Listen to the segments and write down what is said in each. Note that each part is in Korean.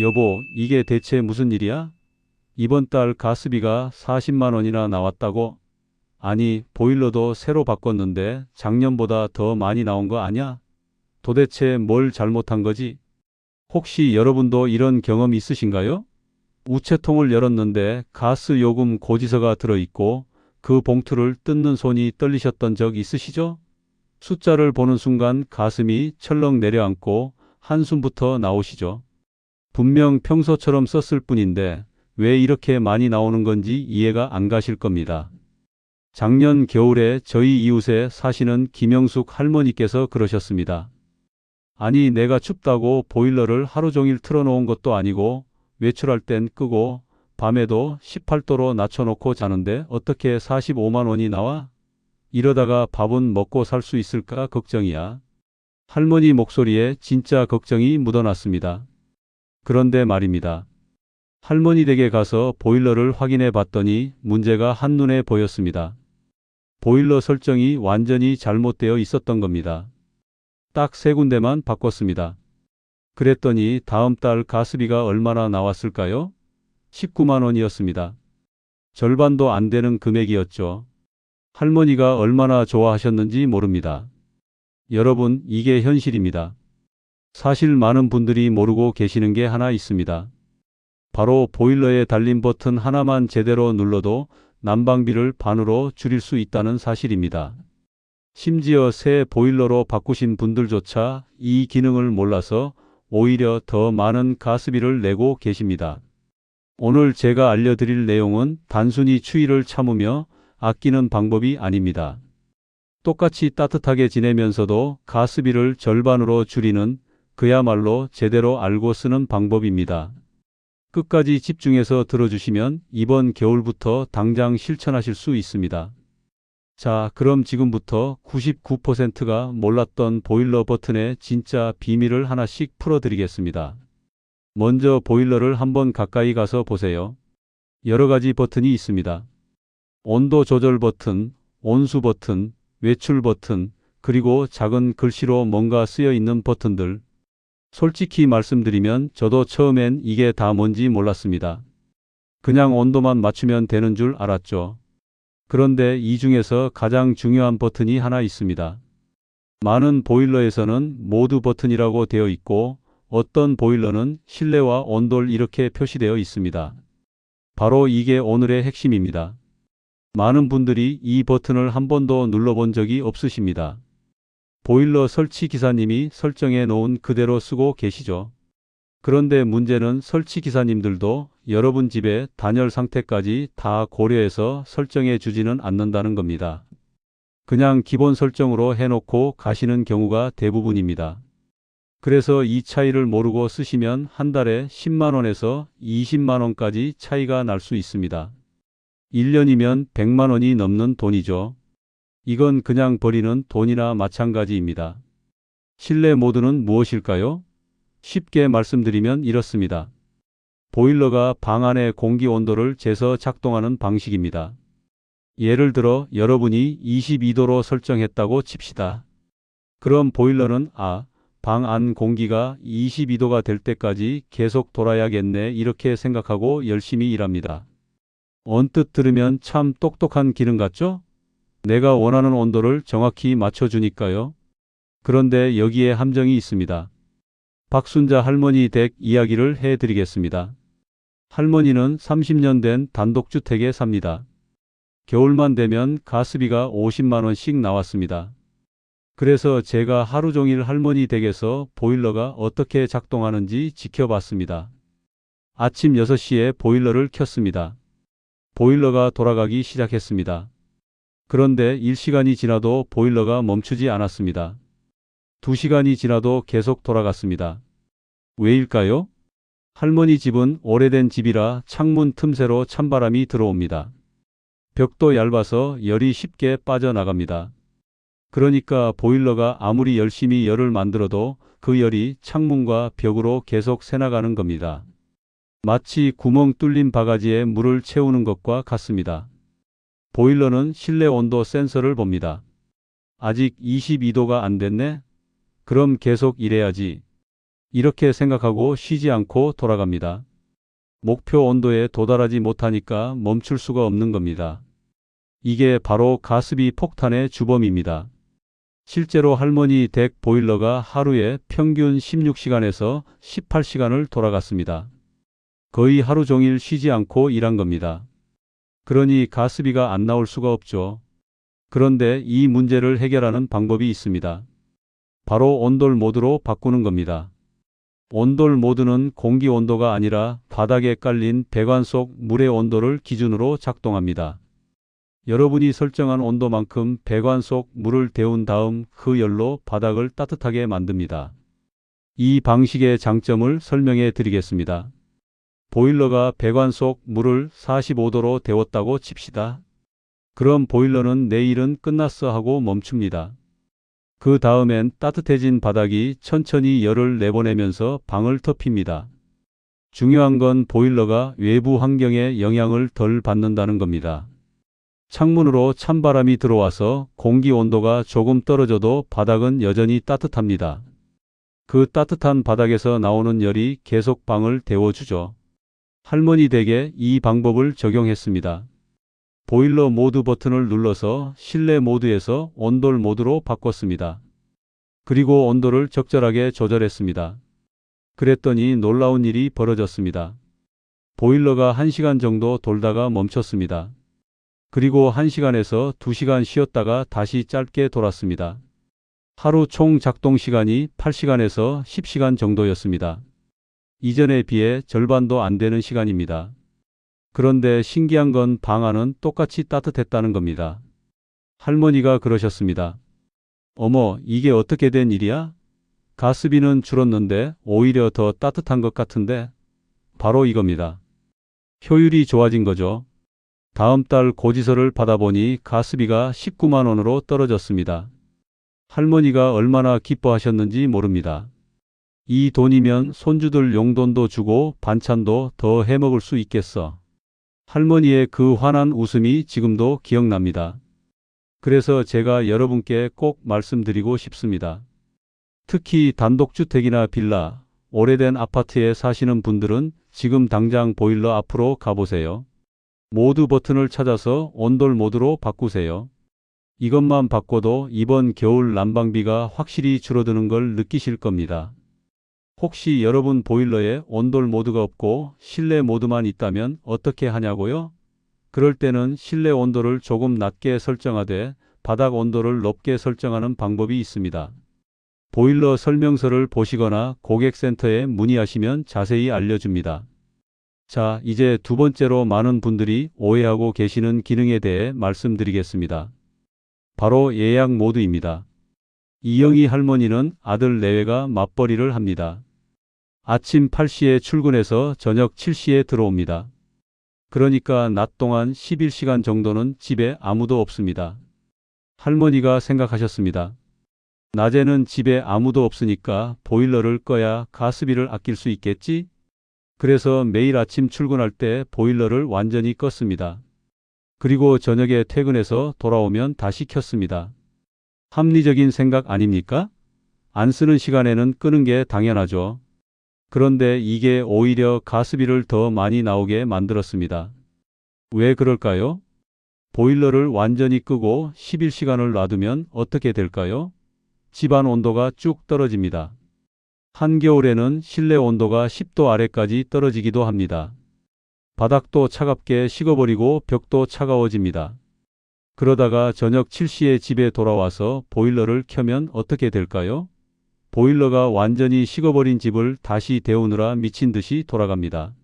여보, 이게 대체 무슨 일이야? 이번 달 가스비가 40만 원이나 나왔다고? 아니, 보일러도 새로 바꿨는데 작년보다 더 많이 나온 거 아냐? 도대체 뭘 잘못한 거지? 혹시 여러분도 이런 경험 있으신가요? 우체통을 열었는데 가스 요금 고지서가 들어있고 그 봉투를 뜯는 손이 떨리셨던 적 있으시죠? 숫자를 보는 순간 가슴이 철렁 내려앉고 한숨부터 나오시죠. 분명 평소처럼 썼을 뿐인데 왜 이렇게 많이 나오는 건지 이해가 안 가실 겁니다. 작년 겨울에 저희 이웃에 사시는 김영숙 할머니께서 그러셨습니다. 아니, 내가 춥다고 보일러를 하루 종일 틀어놓은 것도 아니고 외출할 땐 끄고 밤에도 18도로 낮춰놓고 자는데 어떻게 45만 원이 나와? 이러다가 밥은 먹고 살 수 있을까 걱정이야. 할머니 목소리에 진짜 걱정이 묻어났습니다. 그런데 말입니다. 할머니 댁에 가서 보일러를 확인해 봤더니 문제가 한눈에 보였습니다. 보일러 설정이 완전히 잘못되어 있었던 겁니다. 딱 세 군데만 바꿨습니다. 그랬더니 다음 달 가스비가 얼마나 나왔을까요? 19만 원이었습니다. 절반도 안 되는 금액이었죠. 할머니가 얼마나 좋아하셨는지 모릅니다. 여러분, 이게 현실입니다. 사실 많은 분들이 모르고 계시는 게 하나 있습니다. 바로 보일러에 달린 버튼 하나만 제대로 눌러도 난방비를 반으로 줄일 수 있다는 사실입니다. 심지어 새 보일러로 바꾸신 분들조차 이 기능을 몰라서 오히려 더 많은 가스비를 내고 계십니다. 오늘 제가 알려드릴 내용은 단순히 추위를 참으며 아끼는 방법이 아닙니다. 똑같이 따뜻하게 지내면서도 가스비를 절반으로 줄이는 그야말로 제대로 알고 쓰는 방법입니다. 끝까지 집중해서 들어주시면 이번 겨울부터 당장 실천하실 수 있습니다. 자, 그럼 지금부터 99%가 몰랐던 보일러 버튼의 진짜 비밀을 하나씩 풀어드리겠습니다. 먼저 보일러를 한번 가까이 가서 보세요. 여러 가지 버튼이 있습니다. 온도 조절 버튼, 온수 버튼, 외출 버튼, 그리고 작은 글씨로 뭔가 쓰여 있는 버튼들. 솔직히 말씀드리면 저도 처음엔 이게 다 뭔지 몰랐습니다. 그냥 온도만 맞추면 되는 줄 알았죠. 그런데 이 중에서 가장 중요한 버튼이 하나 있습니다. 많은 보일러에서는 모드 버튼이라고 되어 있고 어떤 보일러는 실내와 온도를 이렇게 표시되어 있습니다. 바로 이게 오늘의 핵심입니다. 많은 분들이 이 버튼을 한 번도 눌러본 적이 없으십니다. 보일러 설치 기사님이 설정해 놓은 그대로 쓰고 계시죠. 그런데 문제는 설치 기사님들도 여러분 집의 단열 상태까지 다 고려해서 설정해 주지는 않는다는 겁니다. 그냥 기본 설정으로 해놓고 가시는 경우가 대부분입니다. 그래서 이 차이를 모르고 쓰시면 한 달에 10만원에서 20만원까지 차이가 날 수 있습니다. 1년이면 100만원이 넘는 돈이죠. 이건 그냥 버리는 돈이나 마찬가지입니다. 실내 모드는 무엇일까요? 쉽게 말씀드리면 이렇습니다. 보일러가 방 안의 공기 온도를 재서 작동하는 방식입니다. 예를 들어 여러분이 22도로 설정했다고 칩시다. 그럼 보일러는 아, 방 안 공기가 22도가 될 때까지 계속 돌아야겠네 이렇게 생각하고 열심히 일합니다. 언뜻 들으면 참 똑똑한 기능 같죠? 내가 원하는 온도를 정확히 맞춰주니까요. 그런데 여기에 함정이 있습니다. 박순자 할머니 댁 이야기를 해드리겠습니다. 할머니는 30년 된 단독주택에 삽니다. 겨울만 되면 가스비가 50만원씩 나왔습니다. 그래서 제가 하루 종일 할머니 댁에서 보일러가 어떻게 작동하는지 지켜봤습니다. 아침 6시에 보일러를 켰습니다. 보일러가 돌아가기 시작했습니다. 그런데 1시간이 지나도 보일러가 멈추지 않았습니다. 2시간이 지나도 계속 돌아갔습니다. 왜일까요? 할머니 집은 오래된 집이라 창문 틈새로 찬바람이 들어옵니다. 벽도 얇아서 열이 쉽게 빠져나갑니다. 그러니까 보일러가 아무리 열심히 열을 만들어도 그 열이 창문과 벽으로 계속 새나가는 겁니다. 마치 구멍 뚫린 바가지에 물을 채우는 것과 같습니다. 보일러는 실내 온도 센서를 봅니다. 아직 22도가 안 됐네? 그럼 계속 이래야지. 이렇게 생각하고 쉬지 않고 돌아갑니다. 목표 온도에 도달하지 못하니까 멈출 수가 없는 겁니다. 이게 바로 가스비 폭탄의 주범입니다. 실제로 할머니 댁 보일러가 하루에 평균 16시간에서 18시간을 돌아갔습니다. 거의 하루 종일 쉬지 않고 일한 겁니다. 그러니 가스비가 안 나올 수가 없죠. 그런데 이 문제를 해결하는 방법이 있습니다. 바로 온돌 모드로 바꾸는 겁니다. 온돌 모드는 공기 온도가 아니라 바닥에 깔린 배관 속 물의 온도를 기준으로 작동합니다. 여러분이 설정한 온도만큼 배관 속 물을 데운 다음 그 열로 바닥을 따뜻하게 만듭니다. 이 방식의 장점을 설명해 드리겠습니다. 보일러가 배관 속 물을 45도로 데웠다고 칩시다. 그럼 보일러는 내 일은 끝났어 하고 멈춥니다. 그 다음엔 따뜻해진 바닥이 천천히 열을 내보내면서 방을 터핍니다. 중요한 건 보일러가 외부 환경에 영향을 덜 받는다는 겁니다. 창문으로 찬바람이 들어와서 공기 온도가 조금 떨어져도 바닥은 여전히 따뜻합니다. 그 따뜻한 바닥에서 나오는 열이 계속 방을 데워주죠. 할머니 댁에 이 방법을 적용했습니다. 보일러 모드 버튼을 눌러서 실내 모드에서 온돌 모드로 바꿨습니다. 그리고 온도를 적절하게 조절했습니다. 그랬더니 놀라운 일이 벌어졌습니다. 보일러가 1시간 정도 돌다가 멈췄습니다. 그리고 1시간에서 2시간 쉬었다가 다시 짧게 돌았습니다. 하루 총 작동 시간이 8시간에서 10시간 정도였습니다. 이전에 비해 절반도 안 되는 시간입니다. 그런데 신기한 건 방 안은 똑같이 따뜻했다는 겁니다. 할머니가 그러셨습니다. 어머, 이게 어떻게 된 일이야? 가스비는 줄었는데 오히려 더 따뜻한 것 같은데? 바로 이겁니다. 효율이 좋아진 거죠. 다음 달 고지서를 받아보니 가스비가 19만 원으로 떨어졌습니다. 할머니가 얼마나 기뻐하셨는지 모릅니다. 이 돈이면 손주들 용돈도 주고 반찬도 더 해먹을 수 있겠어. 할머니의 그 환한 웃음이 지금도 기억납니다. 그래서 제가 여러분께 꼭 말씀드리고 싶습니다. 특히 단독주택이나 빌라, 오래된 아파트에 사시는 분들은 지금 당장 보일러 앞으로 가보세요. 모드 버튼을 찾아서 온돌 모드로 바꾸세요. 이것만 바꿔도 이번 겨울 난방비가 확실히 줄어드는 걸 느끼실 겁니다. 혹시 여러분 보일러에 온돌 모드가 없고 실내 모드만 있다면 어떻게 하냐고요? 그럴 때는 실내 온도를 조금 낮게 설정하되 바닥 온도를 높게 설정하는 방법이 있습니다. 보일러 설명서를 보시거나 고객센터에 문의하시면 자세히 알려줍니다. 자, 이제 두 번째로 많은 분들이 오해하고 계시는 기능에 대해 말씀드리겠습니다. 바로 예약 모드입니다. 이영희 할머니는 아들 내외가 맞벌이를 합니다. 아침 8시에 출근해서 저녁 7시에 들어옵니다. 그러니까 낮 동안 11시간 정도는 집에 아무도 없습니다. 할머니가 생각하셨습니다. 낮에는 집에 아무도 없으니까 보일러를 꺼야 가스비를 아낄 수 있겠지? 그래서 매일 아침 출근할 때 보일러를 완전히 껐습니다. 그리고 저녁에 퇴근해서 돌아오면 다시 켰습니다. 합리적인 생각 아닙니까? 안 쓰는 시간에는 끄는 게 당연하죠. 그런데 이게 오히려 가스비를 더 많이 나오게 만들었습니다. 왜 그럴까요? 보일러를 완전히 끄고 11시간을 놔두면 어떻게 될까요? 집안 온도가 쭉 떨어집니다. 한겨울에는 실내 온도가 10도 아래까지 떨어지기도 합니다. 바닥도 차갑게 식어버리고 벽도 차가워집니다. 그러다가 저녁 7시에 집에 돌아와서 보일러를 켜면 어떻게 될까요? 보일러가 완전히 식어버린 집을 다시 데우느라 미친 듯이 돌아갑니다.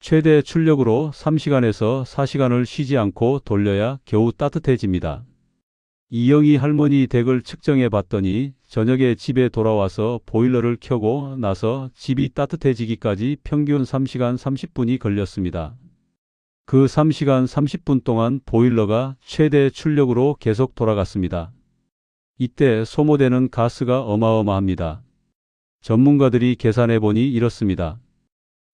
최대 출력으로 3시간에서 4시간을 쉬지 않고 돌려야 겨우 따뜻해집니다. 이영희 할머니 댁을 측정해 봤더니 저녁에 집에 돌아와서 보일러를 켜고 나서 집이 따뜻해지기까지 평균 3시간 30분이 걸렸습니다. 그 3시간 30분 동안 보일러가 최대 출력으로 계속 돌아갔습니다. 이때 소모되는 가스가 어마어마합니다. 전문가들이 계산해 보니 이렇습니다.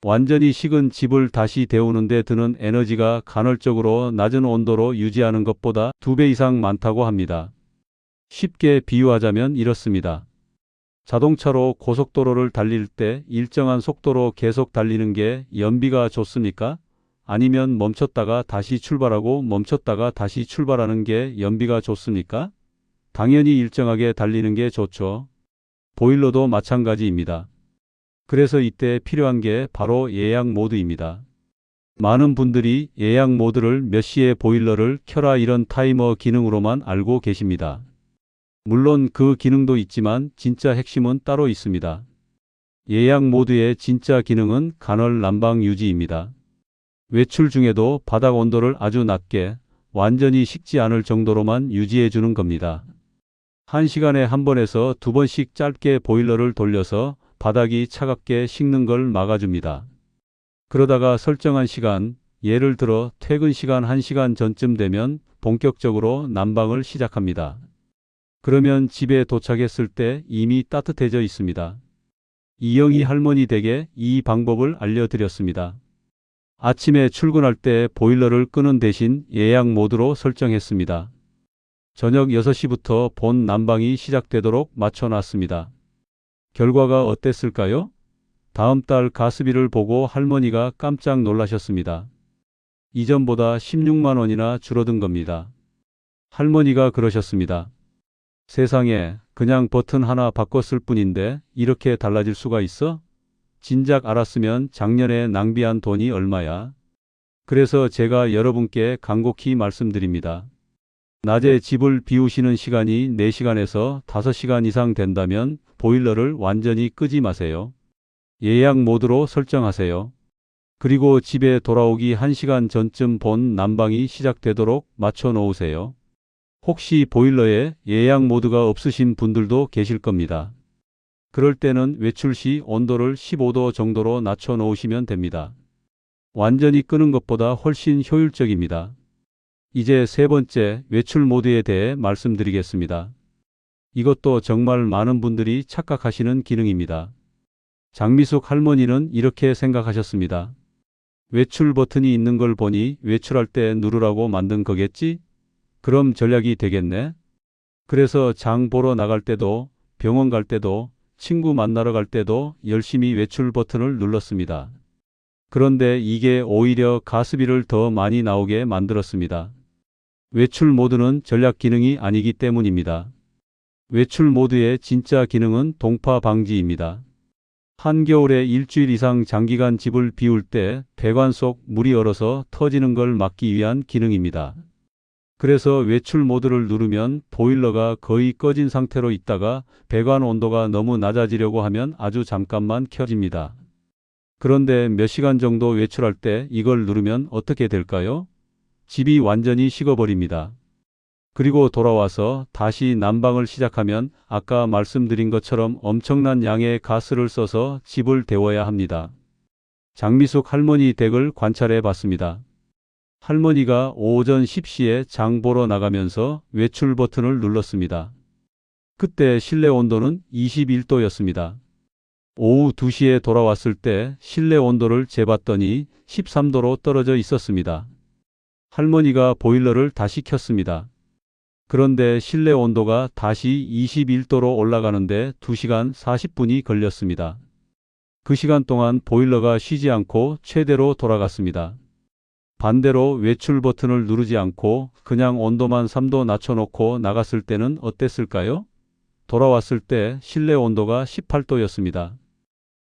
완전히 식은 집을 다시 데우는데 드는 에너지가 간헐적으로 낮은 온도로 유지하는 것보다 두 배 이상 많다고 합니다. 쉽게 비유하자면 이렇습니다. 자동차로 고속도로를 달릴 때 일정한 속도로 계속 달리는 게 연비가 좋습니까? 아니면 멈췄다가 다시 출발하고 멈췄다가 다시 출발하는 게 연비가 좋습니까? 당연히 일정하게 달리는 게 좋죠. 보일러도 마찬가지입니다. 그래서 이때 필요한 게 바로 예약 모드입니다. 많은 분들이 예약 모드를 몇 시에 보일러를 켜라 이런 타이머 기능으로만 알고 계십니다. 물론 그 기능도 있지만 진짜 핵심은 따로 있습니다. 예약 모드의 진짜 기능은 간헐 난방 유지입니다. 외출 중에도 바닥 온도를 아주 낮게 완전히 식지 않을 정도로만 유지해 주는 겁니다. 한 시간에 한 번에서 두 번씩 짧게 보일러를 돌려서 바닥이 차갑게 식는 걸 막아줍니다. 그러다가 설정한 시간, 예를 들어 퇴근 시간 1시간 전쯤 되면 본격적으로 난방을 시작합니다. 그러면 집에 도착했을 때 이미 따뜻해져 있습니다. 이영희 할머니 댁에 이 방법을 알려드렸습니다. 아침에 출근할 때 보일러를 끄는 대신 예약 모드로 설정했습니다. 저녁 6시부터 본 난방이 시작되도록 맞춰놨습니다. 결과가 어땠을까요? 다음 달 가스비를 보고 할머니가 깜짝 놀라셨습니다. 이전보다 16만 원이나 줄어든 겁니다. 할머니가 그러셨습니다. 세상에 그냥 버튼 하나 바꿨을 뿐인데 이렇게 달라질 수가 있어? 진작 알았으면 작년에 낭비한 돈이 얼마야? 그래서 제가 여러분께 간곡히 말씀드립니다. 낮에 집을 비우시는 시간이 4시간에서 5시간 이상 된다면 보일러를 완전히 끄지 마세요. 예약 모드로 설정하세요. 그리고 집에 돌아오기 1시간 전쯤 본 난방이 시작되도록 맞춰 놓으세요. 혹시 보일러에 예약 모드가 없으신 분들도 계실 겁니다. 그럴 때는 외출 시 온도를 15도 정도로 낮춰 놓으시면 됩니다. 완전히 끄는 것보다 훨씬 효율적입니다. 이제 세 번째 외출 모드에 대해 말씀드리겠습니다. 이것도 정말 많은 분들이 착각하시는 기능입니다. 장미숙 할머니는 이렇게 생각하셨습니다. 외출 버튼이 있는 걸 보니 외출할 때 누르라고 만든 거겠지? 그럼 전략이 되겠네? 그래서 장 보러 나갈 때도 병원 갈 때도 친구 만나러 갈 때도 열심히 외출 버튼을 눌렀습니다. 그런데 이게 오히려 가스비를 더 많이 나오게 만들었습니다. 외출 모드는 전략 기능이 아니기 때문입니다. 외출 모드의 진짜 기능은 동파 방지입니다. 한겨울에 일주일 이상 장기간 집을 비울 때 배관 속 물이 얼어서 터지는 걸 막기 위한 기능입니다. 그래서 외출 모드를 누르면 보일러가 거의 꺼진 상태로 있다가 배관 온도가 너무 낮아지려고 하면 아주 잠깐만 켜집니다. 그런데 몇 시간 정도 외출할 때 이걸 누르면 어떻게 될까요? 집이 완전히 식어버립니다. 그리고 돌아와서 다시 난방을 시작하면 아까 말씀드린 것처럼 엄청난 양의 가스를 써서 집을 데워야 합니다. 장미숙 할머니 댁을 관찰해 봤습니다. 할머니가 오전 10시에 장 보러 나가면서 외출 버튼을 눌렀습니다. 그때 실내 온도는 21도였습니다. 오후 2시에 돌아왔을 때 실내 온도를 재봤더니 13도로 떨어져 있었습니다. 할머니가 보일러를 다시 켰습니다. 그런데 실내 온도가 다시 21도로 올라가는데 2시간 40분이 걸렸습니다. 그 시간 동안 보일러가 쉬지 않고 최대로 돌아갔습니다. 반대로 외출 버튼을 누르지 않고 그냥 온도만 3도 낮춰놓고 나갔을 때는 어땠을까요? 돌아왔을 때 실내 온도가 18도였습니다.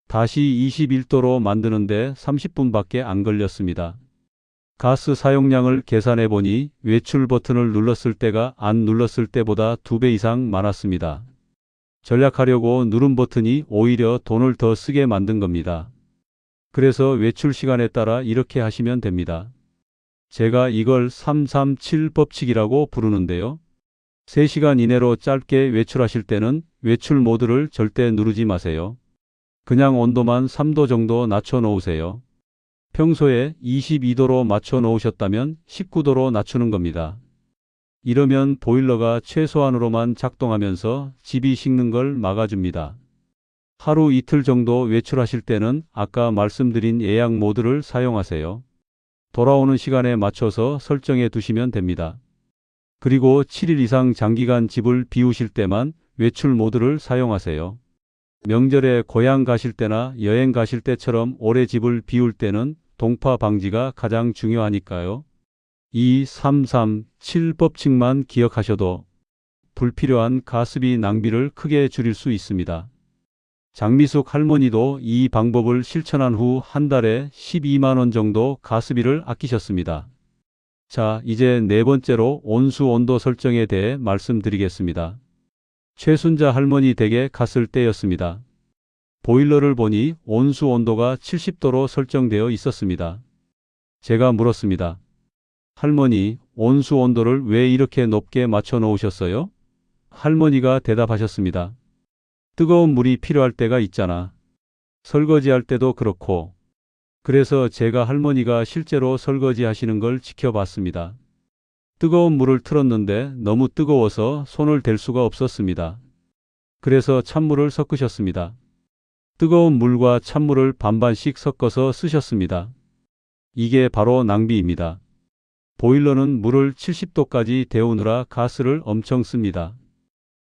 다시 21도로 만드는데 30분밖에 안 걸렸습니다. 가스 사용량을 계산해 보니 외출 버튼을 눌렀을 때가 안 눌렀을 때보다 2배 이상 많았습니다. 전략하려고 누른 버튼이 오히려 돈을 더 쓰게 만든 겁니다. 그래서 외출 시간에 따라 이렇게 하시면 됩니다. 제가 이걸 337 법칙이라고 부르는데요. 3시간 이내로 짧게 외출하실 때는 외출 모드를 절대 누르지 마세요. 그냥 온도만 3도 정도 낮춰 놓으세요. 평소에 22도로 맞춰 놓으셨다면 19도로 낮추는 겁니다. 이러면 보일러가 최소한으로만 작동하면서 집이 식는 걸 막아줍니다. 하루 이틀 정도 외출하실 때는 아까 말씀드린 예약 모드를 사용하세요. 돌아오는 시간에 맞춰서 설정해 두시면 됩니다. 그리고 7일 이상 장기간 집을 비우실 때만 외출 모드를 사용하세요. 명절에 고향 가실 때나 여행 가실 때처럼 오래 집을 비울 때는 동파 방지가 가장 중요하니까요. 2, 3, 3, 7 법칙만 기억하셔도 불필요한 가스비 낭비를 크게 줄일 수 있습니다. 장미숙 할머니도 이 방법을 실천한 후 한 달에 12만원 정도 가스비를 아끼셨습니다. 자, 이제 네 번째로 온수 온도 설정에 대해 말씀드리겠습니다. 최순자 할머니 댁에 갔을 때였습니다. 보일러를 보니 온수 온도가 70도로 설정되어 있었습니다. 제가 물었습니다. 할머니, 온수 온도를 왜 이렇게 높게 맞춰 놓으셨어요? 할머니가 대답하셨습니다. 뜨거운 물이 필요할 때가 있잖아. 설거지할 때도 그렇고. 그래서 제가 할머니가 실제로 설거지 하시는 걸 지켜봤습니다. 뜨거운 물을 틀었는데 너무 뜨거워서 손을 댈 수가 없었습니다. 그래서 찬물을 섞으셨습니다. 뜨거운 물과 찬물을 반반씩 섞어서 쓰셨습니다. 이게 바로 낭비입니다. 보일러는 물을 70도까지 데우느라 가스를 엄청 씁니다.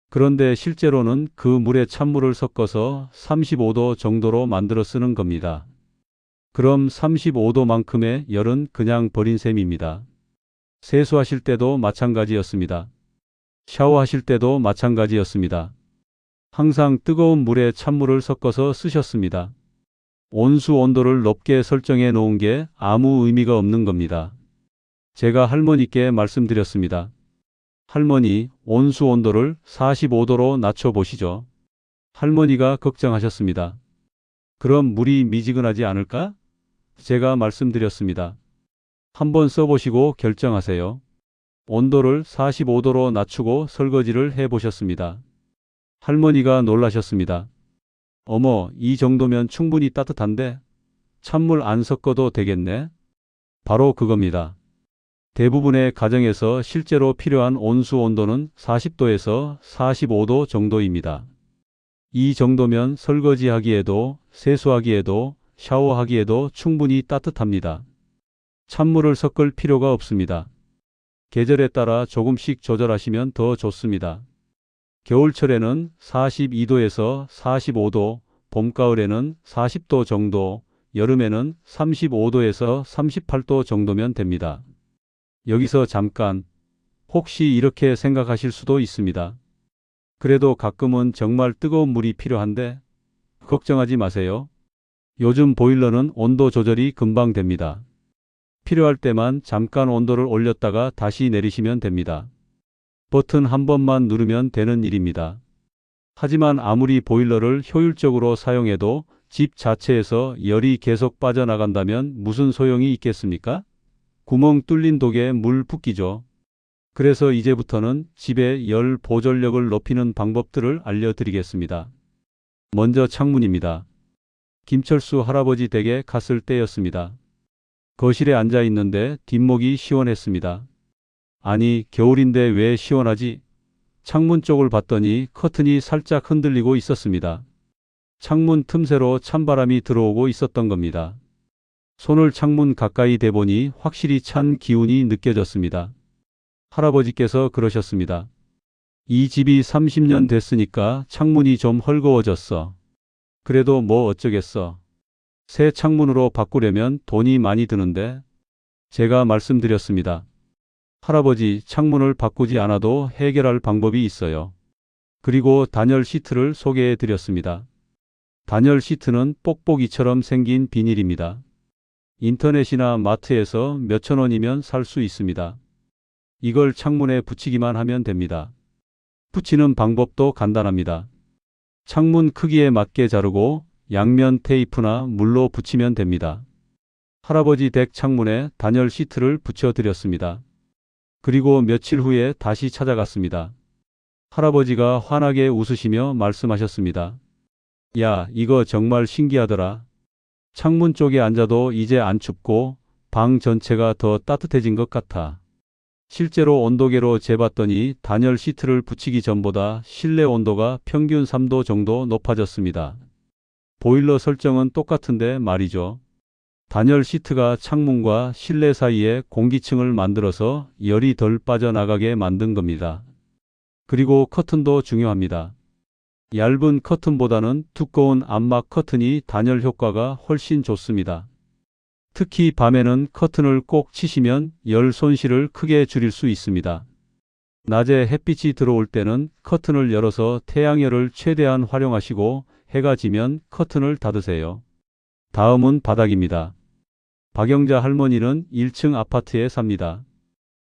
그런데 실제로는 그 물에 찬물을 섞어서 35도 정도로 만들어 쓰는 겁니다. 그럼 35도만큼의 열은 그냥 버린 셈입니다. 세수하실 때도 마찬가지였습니다. 샤워하실 때도 마찬가지였습니다. 항상 뜨거운 물에 찬물을 섞어서 쓰셨습니다. 온수 온도를 높게 설정해 놓은 게 아무 의미가 없는 겁니다. 제가 할머니께 말씀드렸습니다. 할머니, 온수 온도를 45도로 낮춰 보시죠. 할머니가 걱정하셨습니다. 그럼 물이 미지근하지 않을까? 제가 말씀드렸습니다. 한번 써보시고 결정하세요. 온도를 45도로 낮추고 설거지를 해 보셨습니다. 할머니가 놀라셨습니다. 어머, 이 정도면 충분히 따뜻한데? 찬물 안 섞어도 되겠네? 바로 그겁니다. 대부분의 가정에서 실제로 필요한 온수 온도는 40도에서 45도 정도입니다. 이 정도면 설거지하기에도 세수하기에도 샤워하기에도 충분히 따뜻합니다. 찬물을 섞을 필요가 없습니다. 계절에 따라 조금씩 조절하시면 더 좋습니다. 겨울철에는 42도에서 45도, 봄가을에는 40도 정도, 여름에는 35도에서 38도 정도면 됩니다. 여기서 잠깐 혹시 이렇게 생각하실 수도 있습니다. 그래도 가끔은 정말 뜨거운 물이 필요한데 걱정하지 마세요. 요즘 보일러는 온도 조절이 금방 됩니다. 필요할 때만 잠깐 온도를 올렸다가 다시 내리시면 됩니다. 버튼 한 번만 누르면 되는 일입니다. 하지만 아무리 보일러를 효율적으로 사용해도 집 자체에서 열이 계속 빠져나간다면 무슨 소용이 있겠습니까? 구멍 뚫린 독에 물 붓기죠. 그래서 이제부터는 집의 열 보존력을 높이는 방법들을 알려드리겠습니다. 먼저 창문입니다. 김철수 할아버지 댁에 갔을 때였습니다. 거실에 앉아 있는데 뒷목이 시원했습니다. 아니, 겨울인데 왜 시원하지? 창문 쪽을 봤더니 커튼이 살짝 흔들리고 있었습니다. 창문 틈새로 찬바람이 들어오고 있었던 겁니다. 손을 창문 가까이 대보니 확실히 찬 기운이 느껴졌습니다. 할아버지께서 그러셨습니다. 이 집이 30년 됐으니까 창문이 좀 헐거워졌어. 그래도 뭐 어쩌겠어. 새 창문으로 바꾸려면 돈이 많이 드는데 제가 말씀드렸습니다. 할아버지 창문을 바꾸지 않아도 해결할 방법이 있어요. 그리고 단열 시트를 소개해 드렸습니다. 단열 시트는 뽁뽁이처럼 생긴 비닐입니다. 인터넷이나 마트에서 몇천 원이면 살 수 있습니다. 이걸 창문에 붙이기만 하면 됩니다. 붙이는 방법도 간단합니다. 창문 크기에 맞게 자르고 양면 테이프나 물로 붙이면 됩니다. 할아버지 댁 창문에 단열 시트를 붙여드렸습니다. 그리고 며칠 후에 다시 찾아갔습니다. 할아버지가 환하게 웃으시며 말씀하셨습니다. 야, 이거 정말 신기하더라. 창문 쪽에 앉아도 이제 안 춥고 방 전체가 더 따뜻해진 것 같아. 실제로 온도계로 재봤더니 단열 시트를 붙이기 전보다 실내 온도가 평균 3도 정도 높아졌습니다. 보일러 설정은 똑같은데 말이죠. 단열 시트가 창문과 실내 사이에 공기층을 만들어서 열이 덜 빠져나가게 만든 겁니다. 그리고 커튼도 중요합니다. 얇은 커튼보다는 두꺼운 암막 커튼이 단열 효과가 훨씬 좋습니다. 특히 밤에는 커튼을 꼭 치시면 열 손실을 크게 줄일 수 있습니다. 낮에 햇빛이 들어올 때는 커튼을 열어서 태양열을 최대한 활용하시고 해가 지면 커튼을 닫으세요. 다음은 바닥입니다. 박영자 할머니는 1층 아파트에 삽니다.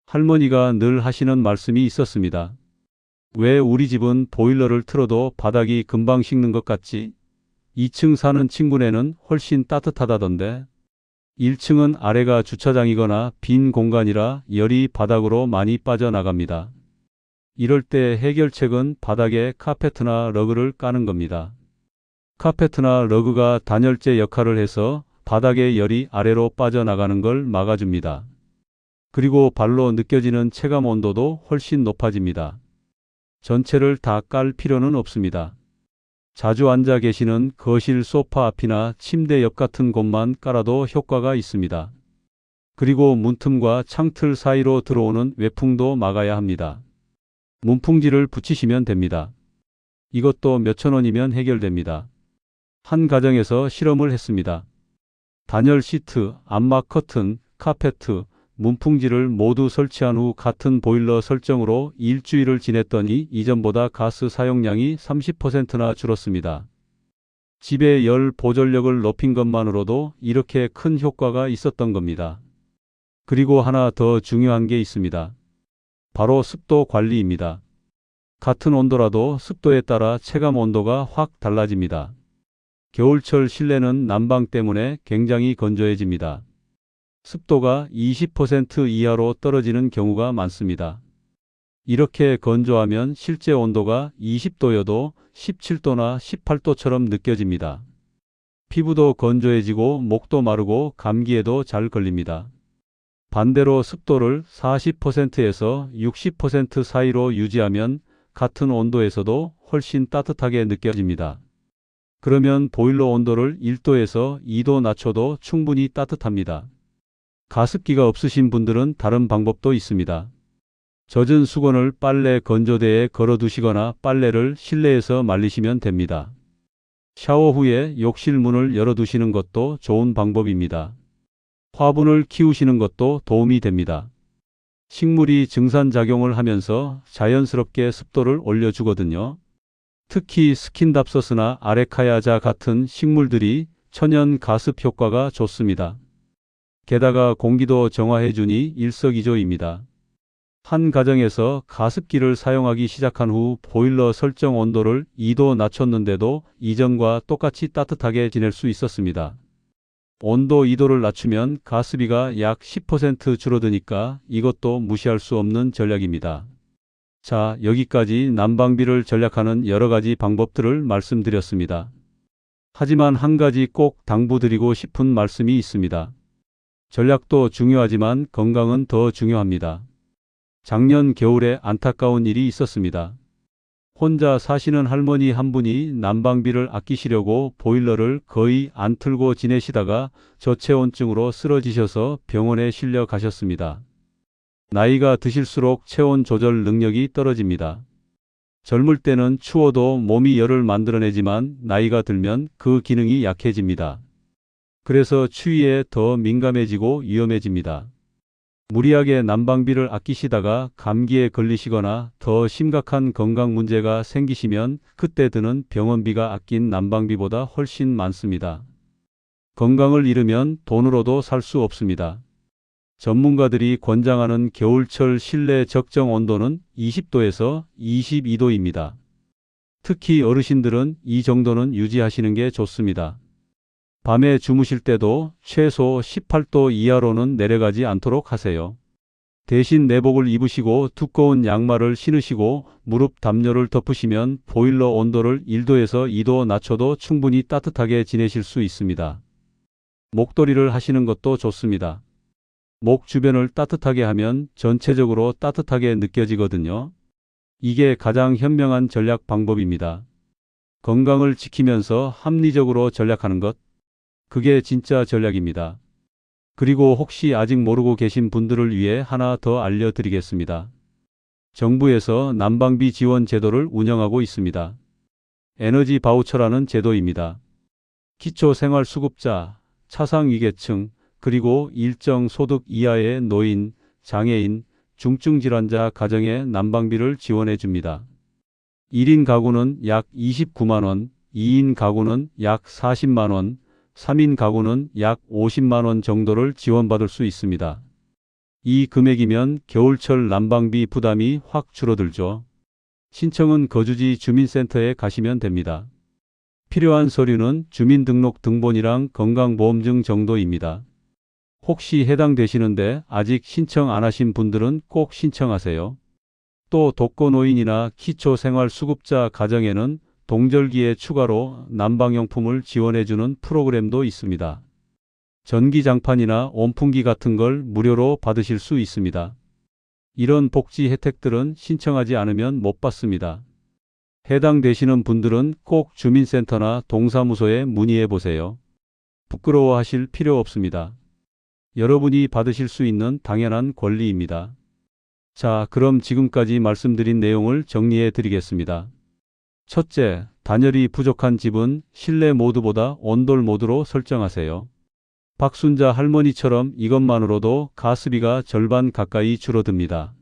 할머니가 늘 하시는 말씀이 있었습니다. 왜 우리 집은 보일러를 틀어도 바닥이 금방 식는 것 같지? 2층 사는 친구네는 훨씬 따뜻하다던데. 1층은 아래가 주차장이거나 빈 공간이라 열이 바닥으로 많이 빠져나갑니다. 이럴 때 해결책은 바닥에 카페트나 러그를 까는 겁니다. 카페트나 러그가 단열재 역할을 해서 바닥의 열이 아래로 빠져나가는 걸 막아줍니다. 그리고 발로 느껴지는 체감 온도도 훨씬 높아집니다. 전체를 다 깔 필요는 없습니다. 자주 앉아 계시는 거실 소파 앞이나 침대 옆 같은 곳만 깔아도 효과가 있습니다. 그리고 문틈과 창틀 사이로 들어오는 외풍도 막아야 합니다. 문풍지를 붙이시면 됩니다. 이것도 몇천 원이면 해결됩니다. 한 가정에서 실험을 했습니다. 단열 시트, 암막 커튼, 카페트, 문풍지를 모두 설치한 후 같은 보일러 설정으로 일주일을 지냈더니 이전보다 가스 사용량이 30%나 줄었습니다. 집의 열 보존력을 높인 것만으로도 이렇게 큰 효과가 있었던 겁니다. 그리고 하나 더 중요한 게 있습니다. 바로 습도 관리입니다. 같은 온도라도 습도에 따라 체감 온도가 확 달라집니다. 겨울철 실내는 난방 때문에 굉장히 건조해집니다. 습도가 20% 이하로 떨어지는 경우가 많습니다. 이렇게 건조하면 실제 온도가 20도여도 17도나 18도처럼 느껴집니다. 피부도 건조해지고 목도 마르고 감기에도 잘 걸립니다. 반대로 습도를 40%에서 60% 사이로 유지하면 같은 온도에서도 훨씬 따뜻하게 느껴집니다. 그러면 보일러 온도를 1도에서 2도 낮춰도 충분히 따뜻합니다. 가습기가 없으신 분들은 다른 방법도 있습니다. 젖은 수건을 빨래 건조대에 걸어 두시거나 빨래를 실내에서 말리시면 됩니다. 샤워 후에 욕실 문을 열어 두시는 것도 좋은 방법입니다. 화분을 키우시는 것도 도움이 됩니다. 식물이 증산작용을 하면서 자연스럽게 습도를 올려주거든요. 특히 스킨답서스나 아레카야자 같은 식물들이 천연 가습 효과가 좋습니다. 게다가 공기도 정화해주니 일석이조입니다. 한 가정에서 가습기를 사용하기 시작한 후 보일러 설정 온도를 2도 낮췄는데도 이전과 똑같이 따뜻하게 지낼 수 있었습니다. 온도 2도를 낮추면 가스비가 약 10% 줄어드니까 이것도 무시할 수 없는 전략입니다. 자, 여기까지 난방비를 절약하는 여러 가지 방법들을 말씀드렸습니다. 하지만 한 가지 꼭 당부드리고 싶은 말씀이 있습니다. 전략도 중요하지만 건강은 더 중요합니다. 작년 겨울에 안타까운 일이 있었습니다. 혼자 사시는 할머니 한 분이 난방비를 아끼시려고 보일러를 거의 안 틀고 지내시다가 저체온증으로 쓰러지셔서 병원에 실려 가셨습니다. 나이가 드실수록 체온 조절 능력이 떨어집니다. 젊을 때는 추워도 몸이 열을 만들어내지만 나이가 들면 그 기능이 약해집니다. 그래서 추위에 더 민감해지고 위험해집니다. 무리하게 난방비를 아끼시다가 감기에 걸리시거나 더 심각한 건강 문제가 생기시면 그때 드는 병원비가 아낀 난방비보다 훨씬 많습니다. 건강을 잃으면 돈으로도 살 수 없습니다. 전문가들이 권장하는 겨울철 실내 적정 온도는 20도에서 22도입니다. 특히 어르신들은 이 정도는 유지하시는 게 좋습니다. 밤에 주무실 때도 최소 18도 이하로는 내려가지 않도록 하세요. 대신 내복을 입으시고 두꺼운 양말을 신으시고 무릎 담요를 덮으시면 보일러 온도를 1도에서 2도 낮춰도 충분히 따뜻하게 지내실 수 있습니다. 목도리를 하시는 것도 좋습니다. 목 주변을 따뜻하게 하면 전체적으로 따뜻하게 느껴지거든요. 이게 가장 현명한 전략 방법입니다. 건강을 지키면서 합리적으로 전략하는 것, 그게 진짜 전략입니다. 그리고 혹시 아직 모르고 계신 분들을 위해 하나 더 알려드리겠습니다. 정부에서 난방비 지원 제도를 운영하고 있습니다. 에너지 바우처라는 제도입니다. 기초생활수급자, 차상위계층, 그리고 일정 소득 이하의 노인, 장애인, 중증질환자 가정에 난방비를 지원해 줍니다. 1인 가구는 약 29만원, 2인 가구는 약 40만원, 3인 가구는 약 50만원 정도를 지원받을 수 있습니다. 이 금액이면 겨울철 난방비 부담이 확 줄어들죠. 신청은 거주지 주민센터에 가시면 됩니다. 필요한 서류는 주민등록 등본이랑 건강보험증 정도입니다. 혹시 해당되시는데 아직 신청 안 하신 분들은 꼭 신청하세요. 또 독거노인이나 기초생활수급자 가정에는 동절기에 추가로 난방용품을 지원해주는 프로그램도 있습니다. 전기장판이나 온풍기 같은 걸 무료로 받으실 수 있습니다. 이런 복지 혜택들은 신청하지 않으면 못 받습니다. 해당되시는 분들은 꼭 주민센터나 동사무소에 문의해 보세요. 부끄러워하실 필요 없습니다. 여러분이 받으실 수 있는 당연한 권리입니다. 자, 그럼 지금까지 말씀드린 내용을 정리해 드리겠습니다. 첫째, 단열이 부족한 집은 실내 모드보다 온돌 모드로 설정하세요. 박순자 할머니처럼 이것만으로도 가스비가 절반 가까이 줄어듭니다.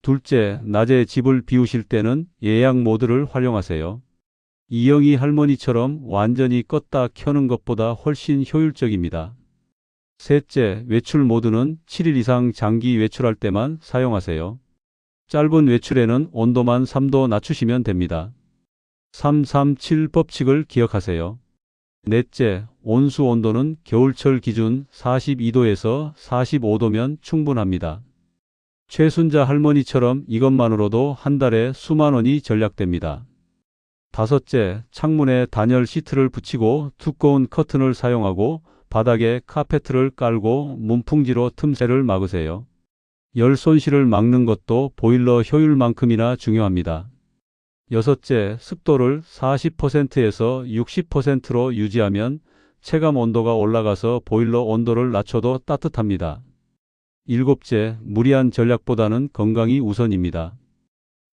둘째, 낮에 집을 비우실 때는 예약 모드를 활용하세요. 이영희 할머니처럼 완전히 껐다 켜는 것보다 훨씬 효율적입니다. 셋째, 외출 모드는 7일 이상 장기 외출할 때만 사용하세요. 짧은 외출에는 온도만 3도 낮추시면 됩니다. 337 법칙을 기억하세요. 넷째, 온수 온도는 겨울철 기준 42도에서 45도면 충분합니다. 최순자 할머니처럼 이것만으로도 한 달에 수만 원이 절약됩니다. 다섯째, 창문에 단열 시트를 붙이고 두꺼운 커튼을 사용하고 바닥에 카페트를 깔고 문풍지로 틈새를 막으세요. 열 손실을 막는 것도 보일러 효율만큼이나 중요합니다. 여섯째, 습도를 40%에서 60%로 유지하면 체감 온도가 올라가서 보일러 온도를 낮춰도 따뜻합니다. 일곱째, 무리한 전략보다는 건강이 우선입니다.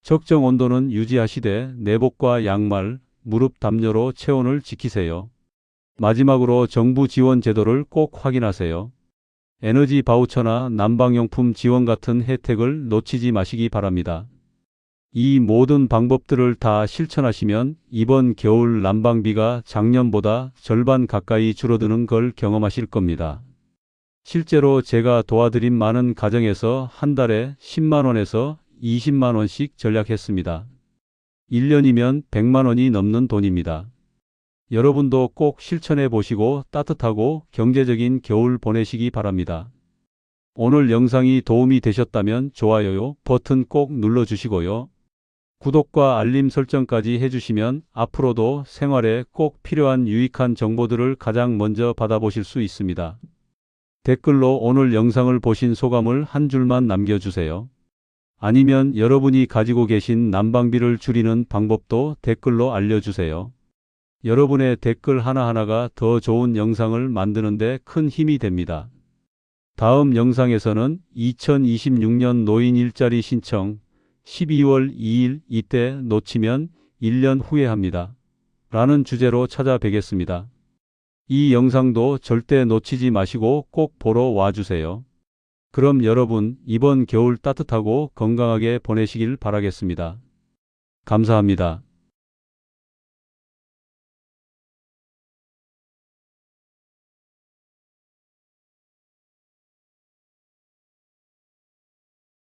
적정 온도는 유지하시되 내복과 양말, 무릎 담요로 체온을 지키세요. 마지막으로 정부 지원 제도를 꼭 확인하세요. 에너지 바우처나 난방용품 지원 같은 혜택을 놓치지 마시기 바랍니다. 이 모든 방법들을 다 실천하시면 이번 겨울 난방비가 작년보다 절반 가까이 줄어드는 걸 경험하실 겁니다. 실제로 제가 도와드린 많은 가정에서 한 달에 10만원에서 20만원씩 절약했습니다. 1년이면 100만원이 넘는 돈입니다. 여러분도 꼭 실천해 보시고 따뜻하고 경제적인 겨울 보내시기 바랍니다. 오늘 영상이 도움이 되셨다면 좋아요 버튼 꼭 눌러주시고요. 구독과 알림 설정까지 해주시면 앞으로도 생활에 꼭 필요한 유익한 정보들을 가장 먼저 받아보실 수 있습니다. 댓글로 오늘 영상을 보신 소감을 한 줄만 남겨주세요. 아니면 여러분이 가지고 계신 난방비를 줄이는 방법도 댓글로 알려주세요. 여러분의 댓글 하나하나가 더 좋은 영상을 만드는데 큰 힘이 됩니다. 다음 영상에서는 2026년 노인 일자리 신청 12월 2일 이때 놓치면 1년 후회합니다. 라는 주제로 찾아뵙겠습니다. 이 영상도 절대 놓치지 마시고 꼭 보러 와주세요. 그럼 여러분 이번 겨울 따뜻하고 건강하게 보내시길 바라겠습니다. 감사합니다.